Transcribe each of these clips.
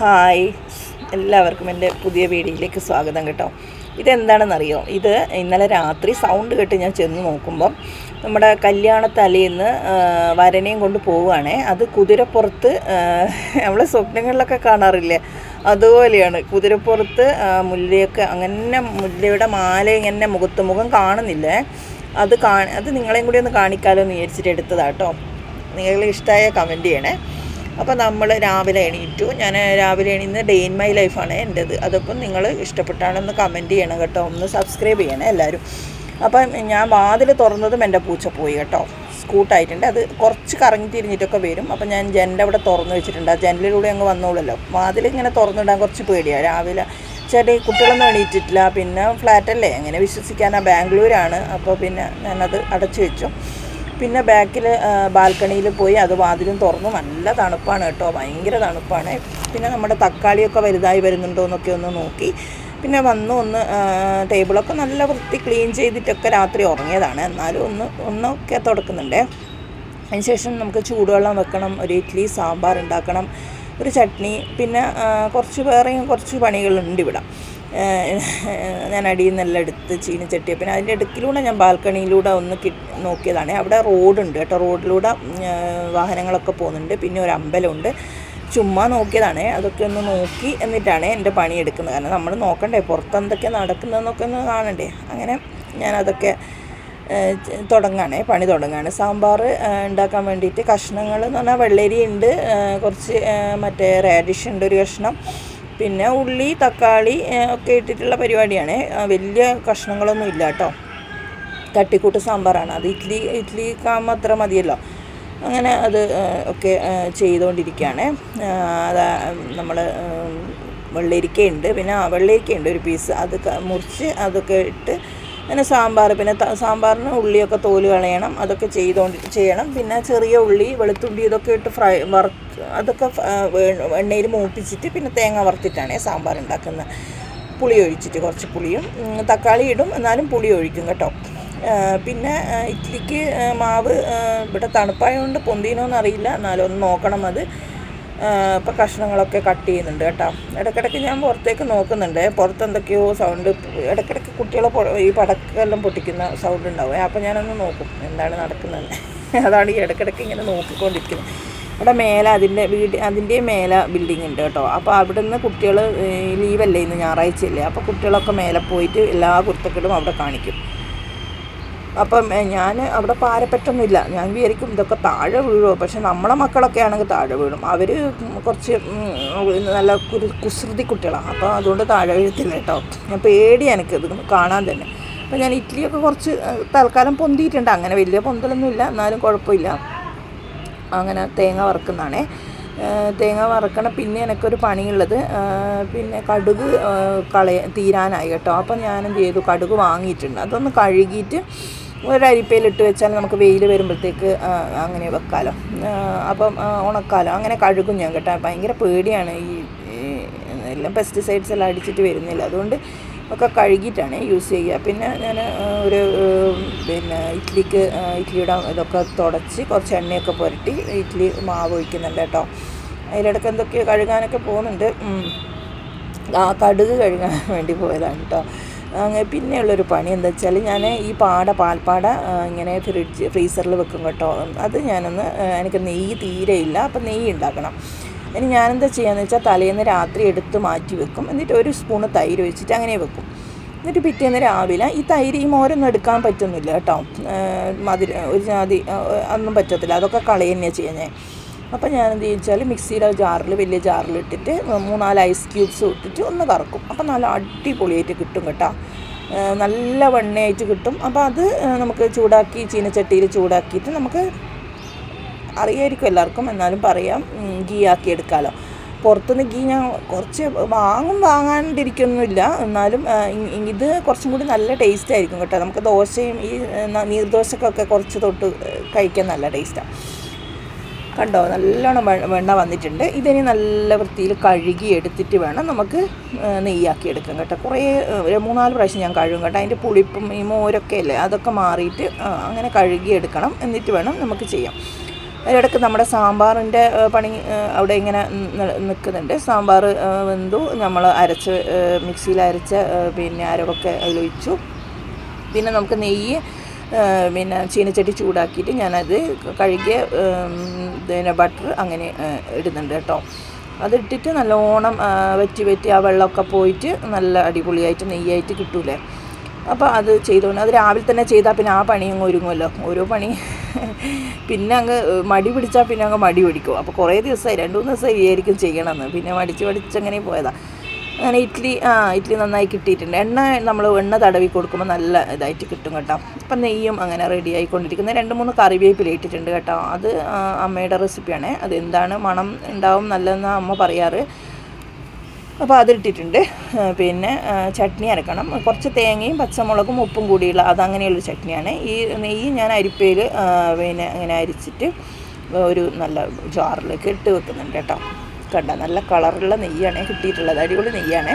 Hi. എല്ലാവർക്കും എന്റെ പുതിയ വീഡിയോയിലേക്ക് സ്വാഗതം കേട്ടോ. ഇതെന്താണെന്നറിയോ? ഇത് ഇന്നലെ രാത്രി സൗണ്ട് കേട്ട് ഞാൻ ചെന്ന് നോക്കുമ്പം നമ്മുടെ കല്യാണ തലേന്ന് വരനെയും കൊണ്ട് പോവുകയാണേ. അത് കുതിരപ്പുറത്ത് നമ്മളെ സ്വപ്നങ്ങളിലൊക്കെ കാണാറില്ലേ? അതുപോലെയാണ്. കുതിരപ്പുറത്ത് മുല്ലയൊക്കെ അങ്ങനെ മുല്ലയുടെ മാല ഇങ്ങനെ മുഖത്ത് മുഖം കാണുന്നില്ലേ? അത് കാ അത് നിങ്ങളെയും കൂടി ഒന്ന് കാണിക്കാമല്ലോ എന്ന് വിചാരിച്ചിട്ട് എടുത്തതാട്ടോ നിങ്ങൾ ഇഷ്ടമായ കമന്റ് ചെയ്യണേ. അപ്പോൾ നമ്മൾ രാവിലെ എണീറ്റു. ഞാൻ രാവിലെ എണീന്ന് ഡേ ഇൻ മൈ ലൈഫാണ് എന്റെത് അതപ്പം നിങ്ങൾ ഇഷ്ടപ്പെട്ടാണെന്ന് കമന്റ് ചെയ്യണം കേട്ടോ. ഒന്ന് സബ്സ്ക്രൈബ് ചെയ്യണം എല്ലാവരും അപ്പം ഞാൻ വാതിൽ തുറന്നതും എന്റെ പൂച്ച പോയി കേട്ടോ. സ്കൂട്ടായിട്ടുണ്ട് അത് കുറച്ച് കറങ്ങി തിരിഞ്ഞിട്ടൊക്കെ വരും. അപ്പം ഞാൻ ജനൽ അവിടെ തുറന്നു വെച്ചിട്ടുണ്ട്. ആ ജനലിലൂടെ അങ്ങ് വന്നോളല്ലോ വാതിൽ ഇങ്ങനെ തുറന്നിടാൻ കുറച്ച് പേടിയാണ് രാവിലെ ചേട്ടൻ കുട്ടികളൊന്നും എണീറ്റിട്ടില്ല. പിന്നെ ഫ്ലാറ്റല്ലേ എങ്ങനെ വിശ്വസിക്കാനാണ് ബാംഗ്ലൂരാണ്. അപ്പോൾ പിന്നെ ഞാനത് അടച്ചു വെച്ചു. പിന്നെ ബാക്കിൽ ബാൽക്കണിയിൽ പോയി അത് വാതിലും തുറന്നു. നല്ല തണുപ്പാണ് കേട്ടോ. ഭയങ്കര തണുപ്പാണ്. പിന്നെ നമ്മുടെ തക്കാളിയൊക്കെ വലുതായി വരുന്നുണ്ടോ എന്നൊക്കെ ഒന്ന് നോക്കി. പിന്നെ വന്നു ഒന്ന് ടേബിളൊക്കെ നല്ല വൃത്തി ക്ലീൻ ചെയ്തിട്ടൊക്കെ രാത്രി ഉറങ്ങിയതാണ്. എന്നാലും ഒന്ന് ഒന്നൊക്കെ തുടക്കുന്നുണ്ടേ. അതിനുശേഷം നമുക്ക് ചൂടുവെള്ളം വെക്കണം ഒരു ഇഡ്ഡലി സാമ്പാർ ഉണ്ടാക്കണം ഒരു ചട്നി പിന്നെ കുറച്ച് വേറെയും കുറച്ച് പണികളുണ്ട് ഇവിടെ. ഞാൻ അടിയിൽ നിന്നെല്ലാം എടുത്ത് ചീനിച്ചട്ടിയ പിന്നെ അതിന്റെ ഇടുക്കിലൂടെ ഞാൻ ബാൽക്കണിയിലൂടെ ഒന്ന് കി നോക്കിയതാണ്. അവിടെ റോഡുണ്ട് കേട്ടോ. റോഡിലൂടെ വാഹനങ്ങളൊക്കെ പോകുന്നുണ്ട്. പിന്നെ ഒരു അമ്പലമുണ്ട്. ചുമ്മാ നോക്കിയതാണ്. അതൊക്കെ ഒന്ന് നോക്കി എന്നിട്ടാണ് എന്റെ പണി എടുക്കുന്നത്. കാരണം നമ്മൾ നോക്കണ്ടേ പുറത്ത് എന്തൊക്കെ നടക്കുന്നതെന്നൊക്കെ ഒന്ന് കാണണ്ടേ. അങ്ങനെ ഞാനതൊക്കെ തുടങ്ങാണ്. പണി തുടങ്ങാണ്. സാമ്പാർ ഉണ്ടാക്കാൻ വേണ്ടിയിട്ട് കഷ്ണങ്ങൾ എന്ന് പറഞ്ഞാൽ വെള്ളരി ഉണ്ട്. കുറച്ച് മറ്റേ റാഡിഷ് ഉണ്ട് ഒരു കഷ്ണം. പിന്നെ ഉള്ളി തക്കാളി ഒക്കെ ഇട്ടിട്ടുള്ള പരിപാടിയാണ്. വലിയ കഷ്ണങ്ങളൊന്നും ഇല്ല കേട്ടോ. തട്ടിക്കൂട്ട് സാമ്പാറാണ്. അത് ഇഡ്ഡലി ഇഡ്ഡലിക്കാകുമ്പോൾ അത്ര മതിയല്ലോ. അങ്ങനെ അത് ഒക്കെ ചെയ്തുകൊണ്ടിരിക്കുകയാണ് അത് നമ്മൾ വെള്ളരിക്കയുണ്ട്. പിന്നെ വെള്ളരിക്കയുണ്ട് ഒരു പീസ്. അത് മുറിച്ച് അതൊക്കെ ഇട്ട് പിന്നെ സാമ്പാർ പിന്നെ സാമ്പാറിന് ഉള്ളിയൊക്കെ തോൽ കളയണം അതൊക്കെ ചെയ്തുകൊണ്ട് ചെയ്യണം. പിന്നെ ചെറിയ ഉള്ളി വെളുത്തുള്ളി ഇതൊക്കെ ഇട്ട് ഫ്രൈ വറുത്ത് അതൊക്കെ എണ്ണയിൽ മൂപ്പിച്ചിട്ട് പിന്നെ തേങ്ങ വറുത്തിട്ടാണ് സാമ്പാർ ഉണ്ടാക്കുന്നത്. പുളി ഒഴിച്ചിട്ട് കുറച്ച് പുളിയും തക്കാളി ഇടും എന്നാലും പുളി ഒഴിക്കും കേട്ടോ. പിന്നെ ഇറ്റ്ലിക്ക് മാവ് ഇവിടെ തണുപ്പായതുകൊണ്ട് പൊന്തിനോന്നറിയില്ല എന്നാലും ഒന്ന് നോക്കണം അത്. ഇപ്പം കഷ്ണങ്ങളൊക്കെ കട്ട് ചെയ്യുന്നുണ്ട് കേട്ടോ. ഇടയ്ക്കിടയ്ക്ക് ഞാൻ പുറത്തേക്ക് നോക്കുന്നുണ്ട്. പുറത്ത് എന്തൊക്കെയോ സൗണ്ട് ഇടയ്ക്കിടയ്ക്ക് കുട്ടികളെ ഈ പടക്കെല്ലാം പൊട്ടിക്കുന്ന സൗണ്ട് ഉണ്ടാവും. അപ്പോൾ ഞാനൊന്ന് നോക്കും എന്താണ് നടക്കുന്നത്. അതാണ് ഈ ഇടയ്ക്കിടയ്ക്ക് ഇങ്ങനെ നോക്കിക്കൊണ്ടിരിക്കുന്നത്. അവിടെ മേലെ അതിന്റെ വീട് അതിന്റെ മേലെ ബിൽഡിംഗ് ഉണ്ട് കേട്ടോ. അപ്പോൾ അവിടെ നിന്ന് കുട്ടികൾ ലീവല്ലേ ഇന്ന് ഞായറാഴ്ചയല്ലേ? അപ്പോൾ കുട്ടികളൊക്കെ മേലെ പോയിട്ട് എല്ലാ കുർത്തക്കളും അവിടെ കാണിക്കും. അപ്പം ഞാൻ അവിടെ പാരപ്പറ്റൊന്നുമില്ല. ഞാൻ വിചാരിക്കും ഇതൊക്കെ താഴെ വീഴുമോ പക്ഷെ നമ്മളെ മക്കളൊക്കെ ആണെങ്കിൽ താഴെ വീഴും. അവർ കുറച്ച് നല്ല കുരു കുസൃതി കുട്ടികളാണ് അപ്പോൾ അതുകൊണ്ട് താഴെ വീഴത്തില്ല കേട്ടോ. ഞാൻ പേടി എനിക്ക് ഇത് കാണാൻ തന്നെ. അപ്പോൾ ഞാൻ ഇഡ്ഡലിയൊക്കെ കുറച്ച് തൽക്കാലം പൊന്തിയിട്ടുണ്ട്. അങ്ങനെ വലിയ പൊന്തലൊന്നുമില്ല. എന്നാലും കുഴപ്പമില്ല. അങ്ങനെ തേങ്ങ വറുക്കുന്നതാണേ. തേങ്ങ വറക്കണ പിന്നെ എനിക്കൊരു പണിയുള്ളത്. പിന്നെ കടുക് കളയ തീരാനായി കേട്ടോ. അപ്പം ഞാൻ ചെയ്തു? കടുക് വാങ്ങിയിട്ടുണ്ട്. അതൊന്ന് കഴുകിയിട്ട് ഒരു അരിപ്പയിലിട്ട് വെച്ചാൽ നമുക്ക് വെയിൽ വരുമ്പോഴത്തേക്ക് അങ്ങനെ വെക്കാലോ. അപ്പം ഉണക്കാലോ. അങ്ങനെ കഴുകും ഞാൻ കേട്ടോ. ഭയങ്കര പേടിയാണ് ഈ എല്ലാം പെസ്റ്റിസൈഡ്സ് എല്ലാം അടിച്ചിട്ട് വരുന്നില്ല അതുകൊണ്ട് ഒക്കെ കഴുകിയിട്ടാണ് യൂസ് ചെയ്യുക. പിന്നെ ഞാൻ ഒരു പിന്നെ ഇഡ്ഡലിക്ക് ഇഡ്ലിയുടെ ഇതൊക്കെ തുടച്ച് കുറച്ച് എണ്ണയൊക്കെ പുരട്ടി ഇഡ്ഡലി മാവ് ഒഴിക്കുന്നുണ്ട് കേട്ടോ. അതിലിടയ്ക്ക് എന്തൊക്കെയോ കഴുകാനൊക്കെ പോകുന്നുണ്ട്. ആ കടുക് കഴുകാൻ വേണ്ടി പോയതാണ് കേട്ടോ. പിന്നെയുള്ളൊരു പണി എന്താ വെച്ചാൽ ഞാൻ ഈ പാട പാൽപ്പാട ഇങ്ങനെ ഫ്രിഡ്ജ് ഫ്രീസറിൽ വെക്കും കേട്ടോ. അത് ഞാനൊന്ന് എനിക്ക് നെയ്യ് തീരെ ഇല്ല അപ്പം നെയ്യ് ഉണ്ടാക്കണം ഇനി ഞാനെന്താ ചെയ്യാന്ന് വെച്ചാൽ തലേന്ന് രാത്രി എടുത്ത് മാറ്റി വെക്കും. എന്നിട്ട് ഒരു സ്പൂണ് തൈര് ഒഴിച്ചിട്ട് അങ്ങനെ വെക്കും. എന്നിട്ട് പിറ്റേന്ന് രാവിലെ ഈ തൈര് ഈ മോരൊന്നും എടുക്കാൻ പറ്റുന്നില്ല കേട്ടോ. മധുര ഒരു ജാതി ഒന്നും പറ്റത്തില്ല. അതൊക്കെ കളയന്നെയാണ് ചെയ്യുന്നത് അപ്പോൾ ഞാൻ എന്ത് ചോദിച്ചാൽ മിക്സിയുടെ ജാറിൽ വലിയ ജാറിൽ ഇട്ടിട്ട് മൂന്നാൽ ഐസ് ക്യൂബ്സ് ഇട്ടിട്ട് ഒന്ന് കറക്കും അപ്പോൾ നല്ല അടിപൊളിയായിട്ട് കിട്ടും കേട്ടോ. നല്ല വെണ്ണയായിട്ട് കിട്ടും. അപ്പോൾ അത് നമുക്ക് ചൂടാക്കി ചീനച്ചട്ടിയിൽ ചൂടാക്കിയിട്ട് നമുക്ക് അറിയായിരിക്കും എല്ലാവർക്കും. എന്നാലും പറയാം ഗീ ആക്കി എടുക്കാമല്ലോ പുറത്തുനിന്ന് ഗീ ഞാൻ കുറച്ച് വാങ്ങും വാങ്ങാണ്ടിരിക്കൊന്നുമില്ല. എന്നാലും ഇത് കുറച്ചും കൂടി നല്ല ടേസ്റ്റ് ആയിരിക്കും കേട്ടോ. നമുക്ക് ദോശയും ഈ നീർദോശക്കൊക്കെ കുറച്ച് തൊട്ട് കഴിക്കാൻ നല്ല ടേസ്റ്റാണ് കണ്ടോ? നല്ലോണം വെണ്ണ വന്നിട്ടുണ്ട്. ഇതിനി നല്ല വൃത്തിയിൽ കഴുകി എടുത്തിട്ട് വേണം നമുക്ക് നെയ്യാക്കി എടുക്കാൻ കേട്ടോ. കുറേ ഒരു മൂന്നാൽ പ്രാവശ്യം ഞാൻ കഴുകും കേട്ടോ. അതിന്റെ പുളിപ്പും ഈ മോരൊക്കെ അല്ലേ അതൊക്കെ മാറിയിട്ട് അങ്ങനെ കഴുകി എടുക്കണം. എന്നിട്ട് വേണം നമുക്ക് ചെയ്യാം. അതിനിടയ്ക്ക് നമ്മുടെ സാമ്പാറിന്റെ പണി അവിടെ ഇങ്ങനെ നിൽക്കുന്നുണ്ട്. സാമ്പാർ വെന്തു. നമ്മൾ അരച്ച് മിക്സിയിൽ അരച്ച പിന്നെ അരവൊക്കെ അതിലൊഴിച്ചു. പിന്നെ നമുക്ക് നെയ്യ് പിന്നെ ചീനച്ചട്ടി ചൂടാക്കിയിട്ട് ഞാനത് കഴുകിയ പിന്നെ ബട്ടർ അങ്ങനെ ഇടുന്നുണ്ട് കേട്ടോ. അതിട്ടിട്ട് നല്ലോണം വെറ്റി വെറ്റി ആ വെള്ളമൊക്കെ പോയിട്ട് നല്ല അടിപൊളിയായിട്ട് നെയ്യായിട്ട് കിട്ടൂലേ. അപ്പോൾ അത് ചെയ്തുകൊണ്ട് അത് രാവിലെ തന്നെ ചെയ്താൽ പിന്നെ ആ പണി അങ്ങ് ഒരുങ്ങുമല്ലോ. ഓരോ പണി പിന്നെ അങ്ങ് മടി പിടിച്ചാൽ പിന്നെ അങ്ങ് മടി പിടിക്കും. അപ്പോൾ കുറേ ദിവസമായി രണ്ട് മൂന്ന് ദിവസമായി വിചാരിക്കും ചെയ്യണമെന്ന്. പിന്നെ മടിച്ച് മടിച്ച് അങ്ങനെ പോയതാണ് അങ്ങനെ ഇഡ്ഡലി ആ ഇഡ്ഡലി നന്നായി കിട്ടിയിട്ടുണ്ട്. എണ്ണ നമ്മൾ എണ്ണ തടവി കൊടുക്കുമ്പോൾ നല്ല ഇതായിട്ട് കിട്ടും കേട്ടോ. അപ്പം നെയ്യും അങ്ങനെ റെഡി ആയിക്കൊണ്ടിരിക്കുന്നത് രണ്ട് മൂന്ന് കറിവേപ്പില ഇട്ടിട്ടുണ്ട് കേട്ടോ. അത് അമ്മയുടെ റെസിപ്പിയാണ് അത് എന്താണ് മണം ഉണ്ടാവും നല്ലതെന്നാണ് അമ്മ പറയാറ്. അപ്പോൾ അതിട്ടിട്ടുണ്ട് പിന്നെ ചട്നി അരക്കണം. കുറച്ച് തേങ്ങയും പച്ചമുളകും ഉപ്പും കൂടിയുള്ള അതങ്ങനെയുള്ള ചട്നിയാണ്. ഈ നെയ്യ് ഞാൻ അരിപ്പയിൽ പിന്നെ അങ്ങനെ അരിച്ചിട്ട് ഒരു നല്ല ജാറിലേക്ക് ഇട്ട് വെക്കുന്നുണ്ട് കേട്ടോ. കണ്ട. നല്ല കളറുള്ള നെയ്യാണ് കിട്ടിയിട്ടുള്ളത്. അടിപൊളി നെയ്യാണ്.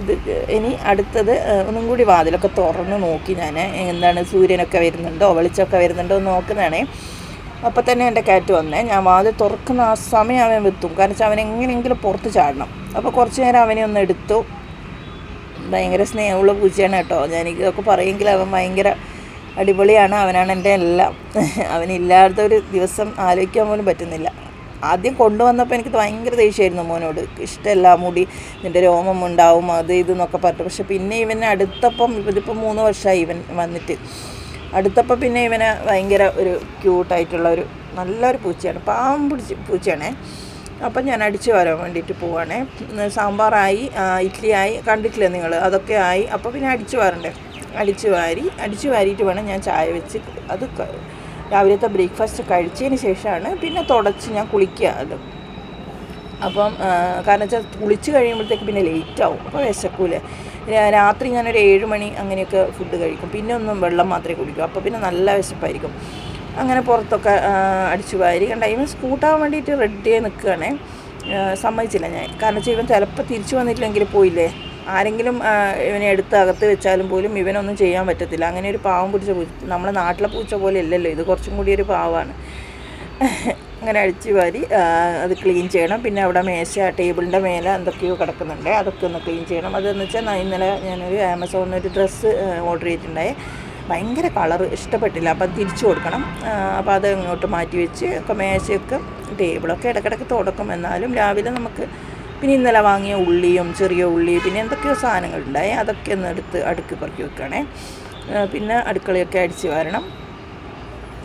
ഇത് ഇനി അടുത്തത് ഒന്നും കൂടി വാതിലൊക്കെ തുറന്ന് നോക്കി ഞാൻ എന്താണ് സൂര്യനൊക്കെ വരുന്നുണ്ടോ വെളിച്ചമൊക്കെ വരുന്നുണ്ടോ എന്ന് നോക്കുന്നതാണേ. അപ്പോൾ തന്നെ എന്റെ കാറ്റ് വന്നേ. ഞാൻ വാതിൽ തുറക്കുന്ന ആ സമയം അവൻ വെത്തും. കാരണം വെച്ചാൽ അവൻ എങ്ങനെയെങ്കിലും പുറത്ത് ചാടണം. അപ്പോൾ കുറച്ച് നേരം അവനെ ഒന്ന് എടുത്തു. ഭയങ്കര സ്നേഹമുള്ള പൂച്ചയാണ് കേട്ടോ. ഞാൻ ഇതൊക്കെ പറയുമെങ്കിൽ അവൻ ഭയങ്കര അടിപൊളിയാണ്. അവനാണ് എന്റെ എല്ലാം. അവനില്ലാത്ത ഒരു ദിവസം ആലോചിക്കാൻ പോലും പറ്റുന്നില്ല. ആദ്യം കൊണ്ടുവന്നപ്പോൾ എനിക്ക് ഭയങ്കര ദേഷ്യമായിരുന്നു മോനോട്. ഇഷ്ടമല്ല മുടി നിന്റെ രോമം ഉണ്ടാവും അത് ഇത് എന്നൊക്കെ പറഞ്ഞു പക്ഷെ പിന്നെ ഇവനെ അടുത്തപ്പം ഇതിപ്പോൾ മൂന്ന് വർഷമായി ഇവൻ വന്നിട്ട്. അടുത്തപ്പം പിന്നെ ഇവന് ഭയങ്കര ഒരു ക്യൂട്ടായിട്ടുള്ള ഒരു നല്ലൊരു പൂച്ചയാണ്. പാവം പിടിച്ച് പൂച്ചയാണേ. അപ്പം ഞാൻ അടിച്ചു വരാൻ വേണ്ടിയിട്ട് പോവാണേ. സാമ്പാറായി ഇഡ്ഡലിയായി കണ്ടിട്ടില്ല നിങ്ങൾ അതൊക്കെ ആയി. അപ്പോൾ പിന്നെ അടിച്ചു വാരണ്ടേ? അടിച്ചു വാരി അടിച്ചു വാരിയിട്ട് വേണം ഞാൻ ചായ വെച്ച് അത് രാവിലത്തെ ബ്രേക്ക്ഫാസ്റ്റ് കഴിച്ചതിന് ശേഷമാണ് പിന്നെ തുടച്ച് ഞാൻ കുളിക്കുക അത്. അപ്പം കാരണം വെച്ചാൽ കുളിച്ച് കഴിയുമ്പോഴത്തേക്ക് പിന്നെ ലേറ്റ് ആവും. അപ്പോൾ വിശക്കൂലേ രാത്രി ഞാനൊരു ഏഴ് മണി അങ്ങനെയൊക്കെ ഫുഡ് കഴിക്കും. പിന്നെ ഒന്നും വെള്ളം മാത്രമേ കുടിക്കൂ. അപ്പോൾ പിന്നെ നല്ല വിശപ്പായിരിക്കും. അങ്ങനെ പുറത്തൊക്കെ അടിച്ചു വാരി. കണ്ട ഇവൻ സ്കൂട്ടാവാൻ വേണ്ടിയിട്ട് റെഡിയായി നിൽക്കുകയാണേ സമ്മതിച്ചില്ല ഞാൻ. കാരണം വെച്ചാൽ ഇവൻ ചിലപ്പോൾ തിരിച്ചു വന്നിട്ടില്ലെങ്കിൽ പോയില്ലേ? ആരെങ്കിലും ഇവനെ എടുത്ത് അകത്ത് വെച്ചാലും പോലും ഇവനൊന്നും ചെയ്യാൻ പറ്റത്തില്ല. അങ്ങനെ ഒരു പാവം പിടിച്ച പൂച്ച നമ്മളെ നാട്ടിലെ പൂച്ച പോലെ അല്ലല്ലോ ഇത് കുറച്ചും കൂടി ഒരു പാവമാണ് അങ്ങനെ അടിച്ച് വാരി അത് ക്ലീൻ ചെയ്യണം. പിന്നെ അവിടെ മേശ ടേബിളിന്റെ മേലെ എന്തൊക്കെയോ കിടക്കുന്നുണ്ട്. അതൊക്കെ ഒന്ന് ക്ലീൻ ചെയ്യണം. അതെന്ന് വെച്ചാൽ ഇന്നലെ ഞാനൊരു ആമസോണിൽ ഒരു ഡ്രസ്സ് ഓർഡർ ചെയ്തിട്ടുണ്ടായി. ഭയങ്കര കളർ ഇഷ്ടപ്പെട്ടില്ല. അപ്പം തിരിച്ചു കൊടുക്കണം. അപ്പോൾ അത് ഇങ്ങോട്ട് മാറ്റി വെച്ച് ഒക്കെ മേശയൊക്കെ ടേബിളൊക്കെ ഇടയ്ക്കിടയ്ക്ക് തുടക്കും. എന്നാലും രാവിലെ നമുക്ക് പിന്നെ ഇന്നലെ വാങ്ങിയ ഉള്ളിയും ചെറിയ ഉള്ളി പിന്നെ എന്തൊക്കെയോ സാധനങ്ങളുണ്ടായി അതൊക്കെ ഒന്ന് എടുത്ത് അടുക്കി പറക്കി വെക്കണേ പിന്നെ അടുക്കളയൊക്കെ അടിച്ച് വരണം.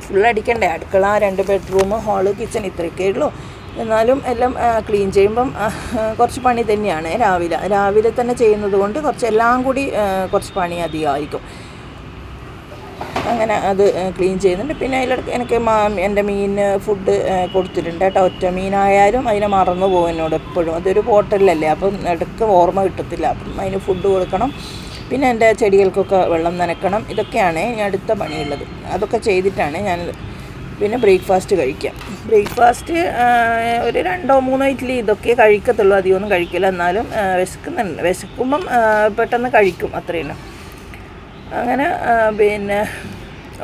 ഫുൾ അടിക്കണ്ടേ? അടുക്കള രണ്ട് ബെഡ്റൂം ഹാൾ കിച്ചൺ ഇത്രയൊക്കെ ഉള്ളൂ. എന്നാലും എല്ലാം ക്ലീൻ ചെയ്യുമ്പം കുറച്ച് പണി തന്നെയാണ് രാവിലെ. രാവിലെ തന്നെ ചെയ്യുന്നത് കൊണ്ട് കുറച്ച് എല്ലാം കൂടി കുറച്ച് പണി അധികമായിരിക്കും. അങ്ങനെ അത് ക്ലീൻ ചെയ്യുന്നുണ്ട്. പിന്നെ അതിലിടയ്ക്ക് എനിക്ക് എന്റെ മീനിന് ഫുഡ് കൊടുത്തിട്ടുണ്ട് കേട്ടോ. ഒറ്റ മീനായാലും അതിനെ മറന്നു പോകും എന്നോട് എപ്പോഴും. അതൊരു ഹോട്ടലിലല്ലേ അപ്പം ഇടയ്ക്ക് ഓർമ്മ കിട്ടത്തില്ല. അപ്പം അതിന് ഫുഡ് കൊടുക്കണം. പിന്നെ എന്റെ ചെടികൾക്കൊക്കെ വെള്ളം നനക്കണം. ഇതൊക്കെയാണ് ഞാൻ അടുത്ത പണിയുള്ളത്. അതൊക്കെ ചെയ്തിട്ടാണ് ഞാൻ പിന്നെ ബ്രേക്ക്ഫാസ്റ്റ് കഴിക്കാം. ബ്രേക്ക്ഫാസ്റ്റ് ഒരു രണ്ടോ മൂന്നോ ഇഡ്ഡലി ഇതൊക്കെ കഴിക്കത്തുള്ളൂ. അധികമൊന്നും കഴിക്കില്ല. എന്നാലും വിശക്കുന്നുണ്ട്. വിശക്കുമ്പം പെട്ടെന്ന് കഴിക്കും അത്രയും അങ്ങനെ പിന്നെ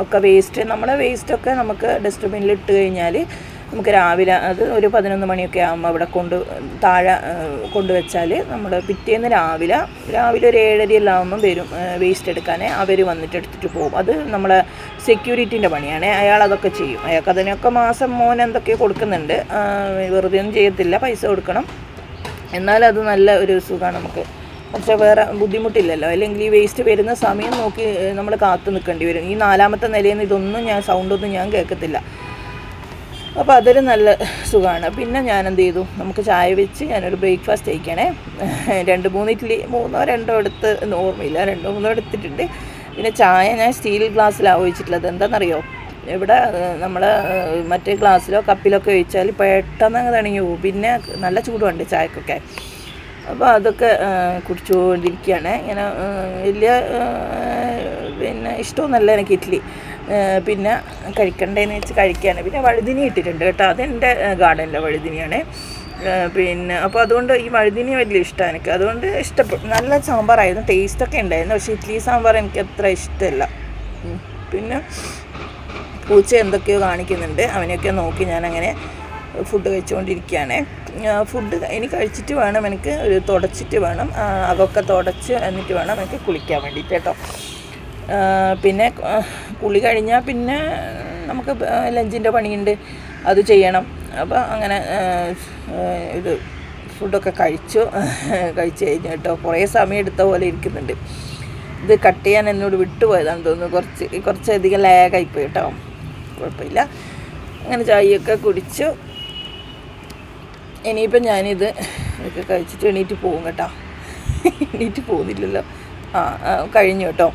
ഒക്കെ വേസ്റ്റ് നമ്മുടെ വേസ്റ്റൊക്കെ നമുക്ക് ഡസ്റ്റ്ബിന്നിൽ ഇട്ട് കഴിഞ്ഞാൽ നമുക്ക് രാവിലെ അത് ഒരു പതിനൊന്ന് മണിയൊക്കെ ആകുമ്പോൾ അവിടെ കൊണ്ട് താഴെ കൊണ്ടുവച്ചാൽ നമ്മൾ പിറ്റേന്ന് രാവിലെ രാവിലെ ഒരു ഏഴരയെല്ലാം ആകുമ്പോൾ വരും വേസ്റ്റ് എടുക്കാനേ. അവർ വന്നിട്ട് എടുത്തിട്ട് പോകും. അത് നമ്മളെ സെക്യൂരിറ്റീന്റെ പണിയാണ്. അയാൾ അതൊക്കെ ചെയ്യും. അയാൾക്ക് അതിനൊക്കെ മാസം മോൻ എന്തൊക്കെയോ കൊടുക്കുന്നുണ്ട് വെറുതെ ഒന്നും ചെയ്യത്തില്ല. പൈസ കൊടുക്കണം. എന്നാലും അത് നല്ല ഒരു സുഖമാണ് നമുക്ക്. പക്ഷെ വേറെ ബുദ്ധിമുട്ടില്ലല്ലോ. അല്ലെങ്കിൽ ഈ വേസ്റ്റ് വരുന്ന സമയം നോക്കി നമ്മൾ കാത്തു നിൽക്കേണ്ടി വരും. ഈ നാലാമത്തെ നിലയിൽ നിന്ന് ഇതൊന്നും ഞാൻ സൗണ്ടൊന്നും ഞാൻ കേൾക്കത്തില്ല. അപ്പോൾ അതൊരു നല്ല സുഖമാണ്. പിന്നെ ഞാൻ എന്ത് ചെയ്തു? നമുക്ക് ചായ വെച്ച് ഞാനൊരു ബ്രേക്ക്ഫാസ്റ്റ് കഴിക്കണേ. രണ്ട് മൂന്ന് ഇഡ്ഡലി മൂന്നോ രണ്ടോ എടുത്ത് ഓർമ്മയില്ല. രണ്ടോ മൂന്നോ എടുത്തിട്ടുണ്ട്. പിന്നെ ചായ ഞാൻ സ്റ്റീൽ ഗ്ലാസ്സിലാണ് ഒഴിച്ചിട്ടുള്ളത്. എന്താണെന്നറിയോ? ഇവിടെ നമ്മൾ മറ്റേ ഗ്ലാസ്സിലോ കപ്പിലൊക്കെ ഒഴിച്ചാൽ പെട്ടെന്ന് അങ്ങ് തണിഞ്ഞു പോകും. പിന്നെ നല്ല ചൂടുണ്ട് ചായക്കൊക്കെ. അപ്പോൾ അതൊക്കെ കുടിച്ചുകൊണ്ടിരിക്കുകയാണ്. ഇങ്ങനെ വലിയ പിന്നെ ഇഷ്ടമൊന്നുമല്ല എനിക്ക് ഇഡ്ഡലി പിന്നെ കഴിക്കണ്ടേന്ന് വെച്ച് കഴിക്കുകയാണ്. പിന്നെ വഴുതിനി ഇട്ടിട്ടുണ്ട് കേട്ടോ. അതെന്റെ ഗാർഡനിലെ വഴുതിനിയാണ്. പിന്നെ അപ്പോൾ അതുകൊണ്ട് ഈ വഴുതിനി വലിയ ഇഷ്ടമാണ് എനിക്ക്. അതുകൊണ്ട് ഇഷ്ടപ്പെട്ടു. നല്ല സാമ്പാറായിരുന്നു. ടേസ്റ്റൊക്കെ ഉണ്ടായിരുന്നു. പക്ഷേ ഇഡ്ഡലി സാമ്പാർ എനിക്ക് അത്ര ഇഷ്ടമല്ല. പിന്നെ പൂച്ച എന്തൊക്കെയോ കാണിക്കുന്നുണ്ട്. അവനെയൊക്കെ നോക്കി ഞാനങ്ങനെ ഫുഡ് കഴിച്ചുകൊണ്ടിരിക്കുകയാണ്. ഫുഡ് ഇനി കഴിച്ചിട്ട് വേണം എനിക്ക് ഒരു തുടച്ചിട്ട് വേണം. അതൊക്കെ തുടച്ച് എന്നിട്ട് വേണം എനിക്ക് കുളിക്കാൻ വേണ്ടിയിട്ട് കേട്ടോ. പിന്നെ കുളി കഴിഞ്ഞാൽ പിന്നെ നമുക്ക് ലഞ്ചിന്റെ പണിയുണ്ട്. അത് ചെയ്യണം. അപ്പോൾ അങ്ങനെ ഇത് ഫുഡൊക്കെ കഴിച്ചു. കഴിച്ച് കഴിഞ്ഞു കേട്ടോ. കുറേ സമയം എടുത്ത പോലെ ഇരിക്കുന്നുണ്ട്. ഇത് കട്ട് ചെയ്യാൻ എന്നോട് വിട്ടുപോയതാണ് തോന്നുന്നു. കുറച്ച് കുറച്ചധികം ലാഗായിപ്പോയി കേട്ടോ. കുഴപ്പമില്ല. അങ്ങനെ ചായയൊക്കെ കുടിച്ചു. ഇനിയിപ്പം ഞാനിത് ഒക്കെ കഴിച്ചിട്ട് എണീറ്റ് പോകും കേട്ടോ. എണീറ്റ് പോകുന്നില്ലല്ലോ. ആ കഴിഞ്ഞു കേട്ടോ.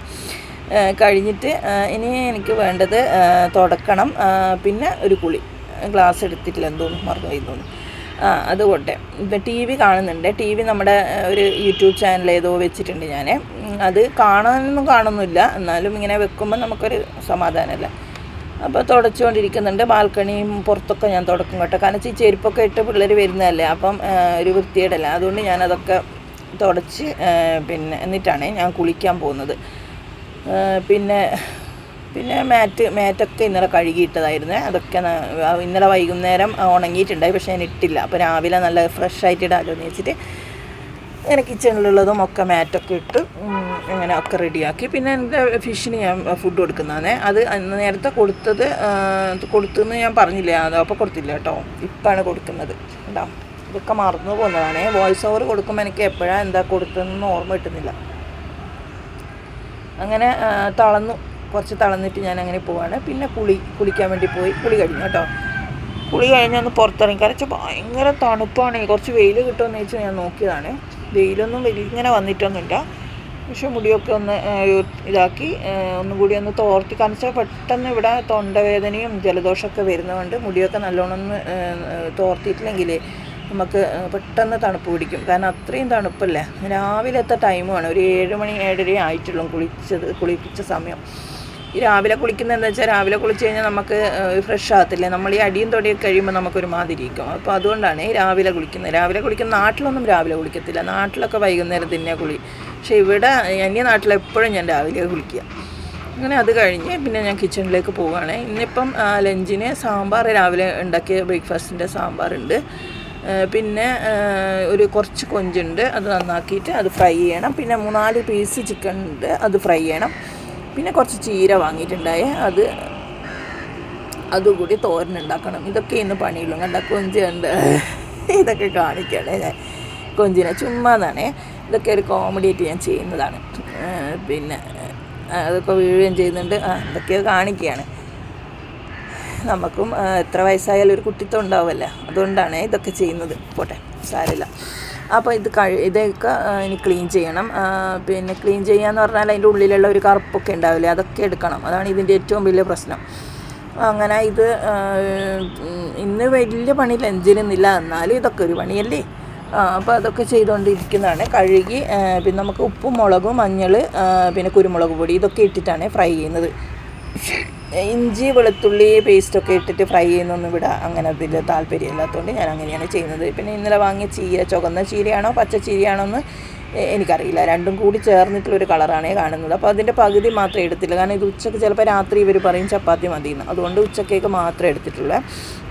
കഴിഞ്ഞിട്ട് ഇനി എനിക്ക് വേണ്ടത് തുടക്കണം. പിന്നെ ഒരു കുളി. ഗ്ലാസ് എടുത്തിട്ടില്ല എന്തോന്ന് മറന്നു പോയി തോന്നുന്നു. ആ അത് പോട്ടെ ഇപ്പം ടി വി കാണുന്നുണ്ട്. ടി വി നമ്മുടെ ഒരു യൂട്യൂബ് ചാനൽ ഏതോ വെച്ചിട്ടുണ്ട് ഞാൻ അത് കാണാനൊന്നും കാണുന്നില്ല. എന്നാലും ഇങ്ങനെ വെക്കുമ്പോൾ നമുക്കൊരു സമാധാനമല്ല? അപ്പോൾ തുടച്ചുകൊണ്ടിരിക്കുന്നുണ്ട്. ബാൽക്കണിയും പുറത്തൊക്കെ ഞാൻ തുടക്കും കേട്ടോ. കാരണം ഈ ചെരുപ്പൊക്കെ ഇട്ട് പിള്ളേർ വരുന്നതല്ലേ. അപ്പം ഒരു വൃത്തിയേടല്ല അതുകൊണ്ട് ഞാനതൊക്കെ തുടച്ച് പിന്നെ എന്നിട്ടാണ് ഞാൻ കുളിക്കാൻ പോകുന്നത്. പിന്നെ പിന്നെ മാറ്റ് മാറ്റൊക്കെ ഇന്നലെ കഴുകിയിട്ടതായിരുന്നു. അതൊക്കെ ഇന്നലെ വൈകുന്നേരം ഉണങ്ങിയിട്ടുണ്ടായി. പക്ഷേ ഞാൻ ഇട്ടില്ല. അപ്പോൾ രാവിലെ നല്ല ഫ്രഷ് ആയിട്ട് ഇടാമല്ലോ എന്ന് വെച്ചിട്ട് ഇങ്ങനെ കിച്ചണിലുള്ളതും ഒക്കെ മാറ്റൊക്കെ ഇട്ട് ഇങ്ങനെ ഒക്കെ റെഡിയാക്കി പിന്നെ എന്റെ ഫിഷിന് ഞാൻ ഫുഡ് കൊടുക്കുന്നതാണ്. അത് നേരത്തെ കൊടുത്തത് കൊടുത്തെന്ന് ഞാൻ പറഞ്ഞില്ല? അത് അപ്പോൾ കൊടുത്തില്ല കേട്ടോ. ഇപ്പാണ് കൊടുക്കുന്നത്. കേട്ടോ ഇതൊക്കെ മറന്നു പോകുന്നതാണ്. വോയിസ് ഓവർ കൊടുക്കുമ്പോൾ എനിക്ക് എപ്പോഴാണ് എന്താ കൊടുത്തതെന്ന് ഓർമ്മ കിട്ടുന്നില്ല. അങ്ങനെ തളന്നു. കുറച്ച് തളന്നിട്ട് ഞാൻ അങ്ങനെ പോവാണ്. പിന്നെ കുളി കുളിക്കാൻ വേണ്ടി പോയി. കുളി കഴിഞ്ഞു കേട്ടോ. കുളി കഴിഞ്ഞൊന്ന് പുറത്തിറങ്ങി. കാരണം ഭയങ്കര തണുപ്പാണ്. കുറച്ച് വെയിൽ കിട്ടുമെന്ന് ചോദിച്ചാൽ ഞാൻ നോക്കിയതാണ്. വെയിലൊന്നും വലിയ ഇങ്ങനെ വന്നിട്ടൊന്നുമില്ല. പക്ഷെ മുടിയൊക്കെ ഒന്ന് ഇതാക്കി ഒന്നും കൂടി ഒന്ന് തോർത്തി കാരണം പെട്ടെന്ന് ഇവിടെ തൊണ്ടവേദനയും ജലദോഷമൊക്കെ വരുന്നതുകൊണ്ട് മുടിയൊക്കെ നല്ലോണം ഒന്ന് തോർത്തിയിട്ടില്ലെങ്കിൽ നമുക്ക് പെട്ടെന്ന് തണുപ്പ് പിടിക്കും. കാരണം അത്രയും തണുപ്പല്ലേ? രാവിലത്തെ ടൈമാണ് ഒരു ഏഴ് മണി ഏഴര ആയിട്ടുള്ളൂ കുളിച്ചത് കുളിപ്പിച്ച സമയം. ഈ രാവിലെ കുളിക്കുന്നത് എന്താ വെച്ചാൽ രാവിലെ കുളിച്ച് കഴിഞ്ഞാൽ നമുക്ക് ഫ്രഷ് ആകത്തില്ലേ? നമ്മൾ ഈ അടിയും തൊടിയൊക്കെ കഴിയുമ്പോൾ നമുക്കൊരു മാതിരി ഇരിക്കും. അപ്പോൾ അതുകൊണ്ടാണ് രാവിലെ കുളിക്കുന്നത്. രാവിലെ കുളിക്കുന്ന നാട്ടിലൊന്നും രാവിലെ കുളിക്കത്തില്ല. നാട്ടിലൊക്കെ വൈകുന്നേരം തന്നെ കുളി. പക്ഷേ ഇവിടെ അന്യ നാട്ടിൽ എപ്പോഴും ഞാൻ രാവിലെ കുളിക്കുക അങ്ങനെ അത് കഴിഞ്ഞ് പിന്നെ ഞാൻ കിച്ചണിലേക്ക് പോവുകയാണ് ഇന്നിപ്പം ലഞ്ചിന് സാമ്പാർ രാവിലെ ഉണ്ടാക്കിയ ബ്രേക്ക്ഫാസ്റ്റിന്റെ സാമ്പാറുണ്ട്. പിന്നെ ഒരു കുറച്ച് കൊഞ്ചുണ്ട്. അത് നന്നാക്കിയിട്ട് അത് ഫ്രൈ ചെയ്യണം. പിന്നെ മൂന്നാൽ പീസ് ചിക്കൻ ഉണ്ട്. അത് ഫ്രൈ ചെയ്യണം. പിന്നെ കുറച്ച് ചീര വാങ്ങിയിട്ടുണ്ടായേ. അത് അതുകൂടി തോരനുണ്ടാക്കണം ഇതൊക്കെ ഇന്ന് പണിയുള്ളൂ. കണ്ട കൊഞ്ചുണ്ട് ഇതൊക്കെ കാണിക്കണേ ഞാൻ. കൊഞ്ചിനെ ചുമ്മാതാണേ. ഇതൊക്കെ ഒരു കോമഡി ആയിട്ട് ഞാൻ ചെയ്യുന്നതാണ്. പിന്നെ അതൊക്കെ വീഴുകയും ചെയ്യുന്നുണ്ട്. ഇതൊക്കെ കാണിക്കുകയാണ്. നമുക്കും എത്ര വയസ്സായാലും ഒരു കുട്ടിത്തം ഉണ്ടാവുമല്ലോ. അതുകൊണ്ടാണ് ഇതൊക്കെ ചെയ്യുന്നത്. പോട്ടെ സാരമില്ല. അപ്പോൾ ഇത് കഴി ഇതൊക്കെ ഇനി ക്ലീൻ ചെയ്യണം. പിന്നെ ക്ലീൻ ചെയ്യാന്ന് പറഞ്ഞാൽ അതിന്റെ ഉള്ളിലുള്ള ഒരു കറുപ്പൊക്കെ ഉണ്ടാവില്ലേ അതൊക്കെ എടുക്കണം. അതാണ് ഇതിന്റെ ഏറ്റവും വലിയ പ്രശ്നം. അങ്ങനെ ഇത് ഇന്ന് വലിയ പണി ലഞ്ചിനൊന്നുമില്ല എന്നാലും ഇതൊക്കെ ഒരു പണിയല്ലേ? അപ്പോൾ അതൊക്കെ ചെയ്തുകൊണ്ടിരിക്കുന്നതാണ് കഴുകി പിന്നെ നമുക്ക് ഉപ്പും മുളകും മഞ്ഞൾ പിന്നെ കുരുമുളക് പൊടി ഇതൊക്കെ ഇട്ടിട്ടാണ് ഫ്രൈ ചെയ്യുന്നത്. ഇഞ്ചി വെളുത്തുള്ളി പേസ്റ്റൊക്കെ ഇട്ടിട്ട് ഫ്രൈ ചെയ്യുന്നൊന്നും ഇവിടെ അങ്ങനെ അതിൽ താല്പര്യമില്ലാത്തതുകൊണ്ട് ഞാൻ അങ്ങനെയാണ് ചെയ്യുന്നത്. പിന്നെ ഇന്നലെ വാങ്ങിയ ചീര ചുവന്ന ചീരയാണോ പച്ച ചീരയാണോ എന്ന് എനിക്കറിയില്ല. രണ്ടും കൂടി ചേർന്നിട്ടുള്ളൊരു കളറാണ് കാണുന്നത്. അപ്പോൾ അതിന്റെ പകുതി മാത്രമേ എടുത്തില്ല കാരണം ഇത് ഉച്ചയ്ക്ക് ചിലപ്പോൾ രാത്രി ഇവർ പറയും ചപ്പാത്തി മതി എന്ന് അതുകൊണ്ട് ഉച്ചക്കേക്ക് മാത്രമേ എടുത്തിട്ടുള്ളൂ.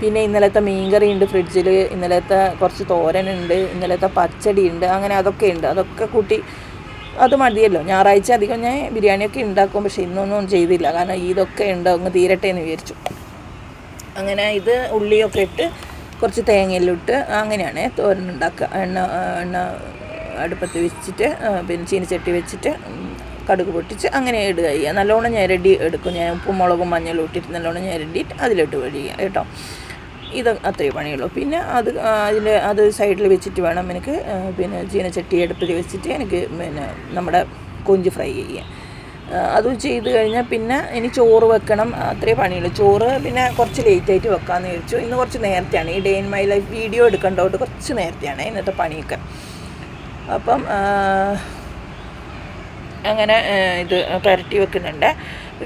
പിന്നെ ഇന്നലത്തെ മീൻകറി ഉണ്ട് ഫ്രിഡ്ജിൽ ഇന്നലത്തെ കുറച്ച് തോരനുണ്ട് ഇന്നലത്തെ പച്ചടി ഉണ്ട്. അങ്ങനെ അതൊക്കെ ഉണ്ട്. അതൊക്കെ കൂട്ടി അത് മതിയല്ലോ. ഞായറാഴ്ച അധികം ഞാൻ ബിരിയാണിയൊക്കെ ഉണ്ടാക്കും പക്ഷേ ഇന്നൊന്നും ചെയ്തില്ല. കാരണം ഇതൊക്കെ ഉണ്ട് അങ്ങ് തീരട്ടെ എന്ന് വിചാരിച്ചു. അങ്ങനെ ഇത് ഉള്ളിയൊക്കെ ഇട്ട് കുറച്ച് തേങ്ങയിലിട്ട് അങ്ങനെയാണ് തോരൻ ഉണ്ടാക്കുക. എണ്ണ എണ്ണ അടുപ്പത്ത് വെച്ചിട്ട് പിന്നെ ചീനച്ചട്ടി വെച്ചിട്ട് കടുക് പൊട്ടിച്ച് അങ്ങനെ ഇടുക ചെയ്യുക. നല്ലോണം ഞെരടി എടുക്കും. ഞാൻ ഉപ്പും മുളകും മഞ്ഞളും ഇട്ടിട്ട് നല്ലോണം ഞെരടിയിട്ട് അതിലിട്ട് വഴിയുക. കേട്ടോ? ഇത് അത്രയേ പണിയുള്ളൂ. പിന്നെ അത് അതിന്റെ അത് സൈഡിൽ വെച്ചിട്ട് വേണം എനിക്ക് പിന്നെ ചീനച്ചട്ടി അടുപ്പിൽ വെച്ചിട്ട് എനിക്ക് പിന്നെ നമ്മുടെ കൊഞ്ച് ഫ്രൈ ചെയ്യാം അത് ചെയ്ത് കഴിഞ്ഞാൽ പിന്നെ ഇനി ചോറ് വെക്കണം. അത്രേ പണിയുള്ളൂ. ചോറ് പിന്നെ കുറച്ച് ലേറ്റായിട്ട് വെക്കാമെന്ന് വിചാരിച്ചു. ഇന്ന് കുറച്ച് നേരത്തെയാണ്. ഈ day in my life video എടുക്കേണ്ടതുകൊണ്ട് കുറച്ച് നേരത്തെയാണ് ഇന്നത്തെ പണിയൊക്കെ. അപ്പം അങ്ങനെ ഇത് പുരട്ടി വെക്കുന്നുണ്ട്.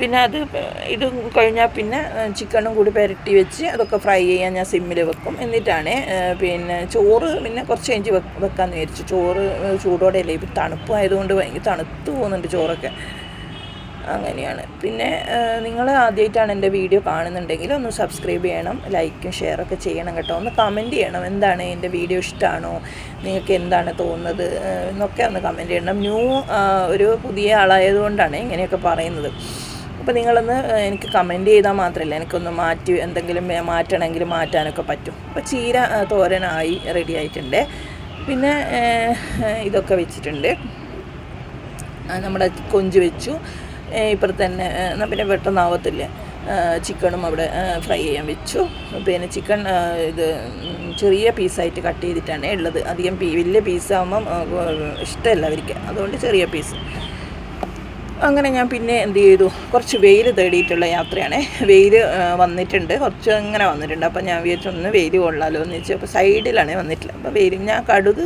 പിന്നെ അത് ഇതും കഴിഞ്ഞാൽ പിന്നെ ചിക്കനും കൂടി പുരട്ടി വെച്ച് അതൊക്കെ ഫ്രൈ ചെയ്യാൻ ഞാൻ സിമ്മിൽ വെക്കും. എന്നിട്ടാണ് പിന്നെ ചോറ് പിന്നെ കുറച്ച് കഴിഞ്ഞ് വെക്കാമെന്ന് വിചാരിച്ചു ചോറ് ചൂടോടെ അല്ലേ? ഇപ്പം തണുപ്പ് ആയതുകൊണ്ട് ഭയങ്കര തണുത്ത് പോകുന്നുണ്ട് ചോറൊക്കെ. അങ്ങനെയാണ്. പിന്നെ നിങ്ങൾ ആദ്യമായിട്ടാണ് എന്റെ വീഡിയോ കാണുന്നുണ്ടെങ്കിൽ ഒന്ന് സബ്സ്ക്രൈബ് ചെയ്യണം ലൈക്കും ഷെയറൊക്കെ ചെയ്യണം കേട്ടോ. ഒന്ന് കമന്റ് ചെയ്യണം എന്താണ് എന്റെ വീഡിയോ ഇഷ്ടമാണോ നിങ്ങൾക്ക് എന്താണ് തോന്നുന്നത്? എന്നൊക്കെ ഒന്ന് കമന്റ് ചെയ്യണം. ന്യൂ ഒരു പുതിയ ആളായതുകൊണ്ടാണ് ഇങ്ങനെയൊക്കെ പറയുന്നത്. അപ്പോൾ നിങ്ങളൊന്ന് എനിക്ക് കമന്റ് ചെയ്താൽ മാത്രമല്ല എനിക്കൊന്ന് മാറ്റി എന്തെങ്കിലും മാറ്റണമെങ്കിൽ മാറ്റാനൊക്കെ പറ്റും. അപ്പോൾ ചീര തോരനായി റെഡി ആയിട്ടുണ്ട്. പിന്നെ ഇതൊക്കെ വെച്ചിട്ടുണ്ട്. നമ്മുടെ കൊഞ്ച് വെച്ചു. ഇപ്പുറത്ത് തന്നെ പിന്നെ പെട്ടെന്നാവത്തില്ല ചിക്കണും അവിടെ ഫ്രൈ ചെയ്യാൻ വെച്ചു. പിന്നെ ചിക്കൻ ഇത് ചെറിയ പീസായിട്ട് കട്ട് ചെയ്തിട്ടാണ് ഉള്ളത്. അധികം വലിയ പീസാകുമ്പം ഇഷ്ടമല്ല അവർക്ക്. അതുകൊണ്ട് ചെറിയ പീസ് അങ്ങനെ ഞാൻ പിന്നെ എന്ത് ചെയ്തു? കുറച്ച് വെയിൽ തേടിയിട്ടുള്ള യാത്രയാണ്. വെയിൽ വന്നിട്ടുണ്ട്. കുറച്ച് അങ്ങനെ വന്നിട്ടുണ്ട്. അപ്പോൾ ഞാൻ വിചാരിച്ചു ഒന്ന് വെയിൽ കൊള്ളാലോ എന്ന് വെച്ചു അപ്പോൾ സൈഡിലാണ് വന്നിട്ടില്ല. അപ്പോൾ വെയിൽ ഞാൻ കടുക്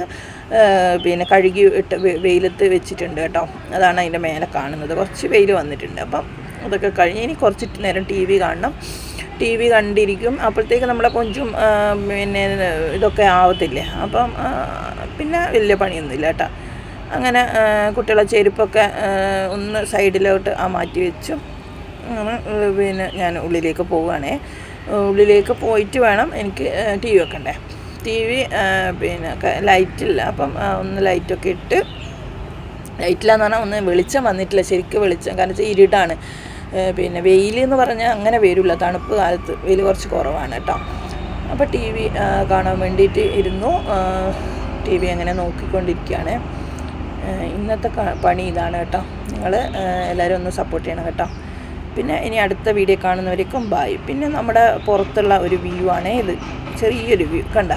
പിന്നെ കഴുകി ഇട്ട് വെയിലത്ത് വെച്ചിട്ടുണ്ട് കേട്ടോ. അതാണ് അതിന്റെ മേലെ കാണുന്നത്. കുറച്ച് വെയിൽ വന്നിട്ടുണ്ട്. അപ്പം അതൊക്കെ കഴിഞ്ഞ് ഇനി കുറച്ച് നേരം ടി വി കാണണം. ടി വി കണ്ടിരിക്കും. അപ്പോഴത്തേക്ക് നമ്മളെ കൊഞ്ചും പിന്നെ ഇതൊക്കെ ആവത്തില്ലേ? അപ്പം പിന്നെ വലിയ പണിയൊന്നുമില്ല കേട്ടോ. അങ്ങനെ കുട്ടികളെ ചെരുപ്പൊക്കെ ഒന്ന് സൈഡിലോട്ട് ആ മാറ്റി വെച്ചു. പിന്നെ ഞാൻ ഉള്ളിലേക്ക് പോവുകയാണേ. ഉള്ളിലേക്ക് പോയിട്ട് വേണം എനിക്ക് ടി വി വെക്കണ്ടേ. ടി വി പിന്നെ ലൈറ്റില്ല. അപ്പം ഒന്ന് ലൈറ്റൊക്കെ ഇട്ട് ലൈറ്റില്ലാന്ന് പറഞ്ഞാൽ ഒന്ന് വെളിച്ചം വന്നിട്ടില്ല. ശരിക്കും വെളിച്ചം കാരണം വെച്ചാൽ ഇരുട്ടാണ്. പിന്നെ വെയിൽ എന്ന് പറഞ്ഞാൽ അങ്ങനെ വരില്ല തണുപ്പ് കാലത്ത് വെയിൽ കുറച്ച് കുറവാണ് കേട്ടോ. അപ്പോൾ ടി വി കാണാൻ വേണ്ടിയിട്ട് ഇരുന്നു. ടി വി അങ്ങനെ നോക്കിക്കൊണ്ടിരിക്കുകയാണ്. ഇന്നത്തെ പണി ഇതാണ് കേട്ടോ. നിങ്ങൾ എല്ലാവരും ഒന്ന് സപ്പോർട്ട് ചെയ്യണം കേട്ടോ. പിന്നെ ഇനി അടുത്ത വീഡിയോ കാണുന്നവരേക്കും ബായ് പിന്നെ നമ്മുടെ പുറത്തുള്ള ഒരു വ്യൂ ആണ് ഇത്. ചെറിയൊരു വ്യൂ കണ്ട?